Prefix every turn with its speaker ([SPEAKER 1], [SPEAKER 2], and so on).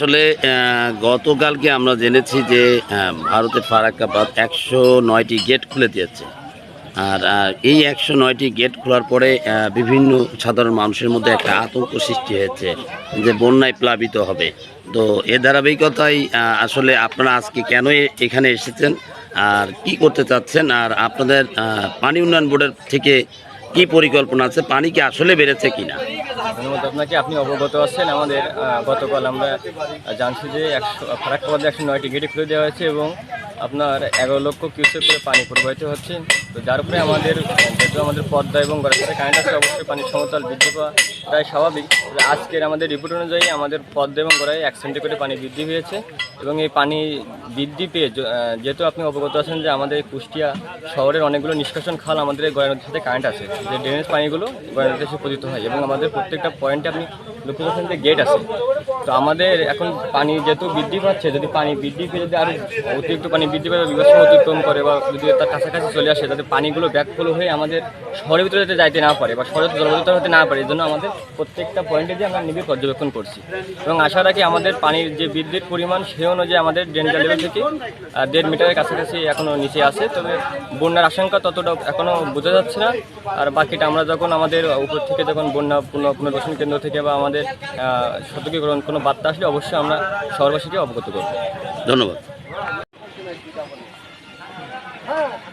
[SPEAKER 1] আসলে গতকালকে আমরা জেনেছি যে ভারতের ফারাক্কাবাদ একশো নয়টি গেট খুলে দিয়েছে। আর এই একশো নয়টি গেট খোলার পরে বিভিন্ন সাধারণ মানুষের মধ্যে একটা আতঙ্ক সৃষ্টি হয়েছে যে, বন্যায় প্লাবিত হবে। তো এ ধারাবাহিকতায় আসলে আপনারা আজকে কেন এখানে এসেছেন? আর কি করতে চাচ্ছেন? আর আপনাদের পানি উন্নয়ন বোর্ডের থেকে কি পরিকল্পনা আছে? পানি কি আসলে বেড়েছে কিনা?
[SPEAKER 2] ধন্যবাদ আপনাকে। আপনি অবগত আছেন আমাদের গতকাল আমরা জানছি যে একশো ফারাক্কাবাদে একশো নয়টি গেটে খুলে দেওয়া হয়েছে এবং আপনার এগারো লক্ষ কিউসেক করে পানি প্রবাহিত হচ্ছে। তো যার উপরে আমাদের, যেহেতু আমাদের পদ্মা এবং গড়াতে কারেন্ট আছে, অবশ্যই পানির সমতল বৃদ্ধি পাওয়া প্রায় স্বাভাবিক। আজকের আমাদের রিপোর্ট অনুযায়ী আমাদের পদ্মা এবং গড়ায় এক সেন্টি করে পানি বৃদ্ধি হয়েছে এবং এই পানি বৃদ্ধি পেয়ে যেহেতু আপনি অবগত আছেন যে আমাদের কুষ্টিয়া শহরের অনেকগুলো নিষ্কাশন খাল আমাদের গড়াই নদীর সাথে কারেন্ট আছে, যে ড্রেনেজ পানিগুলো গড়াই নদীতে এসে পতিত হয় এবং আমাদের প্রত্যেকটা পয়েন্টে আপনি লক্ষ্য করছেন যে গেট আছে। তো আমাদের এখন পানি যেহেতু বৃদ্ধি পাচ্ছে, যদি পানি বৃদ্ধি পেয়ে যদি আরও অতিরিক্ত পানি বৃদ্ধি পায় বা বিবাদ অতিক্রম করে বা যদি তার কাছাকাছি চলে আসে যাতে পানিগুলো ব্যাকফুল হয়ে আমাদের শহরের ভিতরে যাতে যাইতে না পারে বা শহরে জলবদ্ধতা হতে না পারে এই জন্য আমাদের প্রত্যেকটা পয়েন্টে যে আমরা নিবিড় পর্যবেক্ষণ করছি। এবং আশা রাখি আমাদের পানির যে বৃদ্ধির পরিমাণ, সে অনুযায়ী আমাদের ড্রেনটা লেভেল থেকে দেড় মিটারের কাছাকাছি এখনও নিচে আছে। তবে বন্যার আশঙ্কা ততটা এখনও বোঝা যাচ্ছে না। আর বাকিটা আমরা যখন আমাদের উপর থেকে যখন বন্যা পুনঃ পুনর্বাসন কেন্দ্র থেকে বা আমাদের সতর্কীকরণ কোনো বার্তা আসলে অবশ্যই আমরা শহরবাসীকে অবগত করব।
[SPEAKER 1] ধন্যবাদ।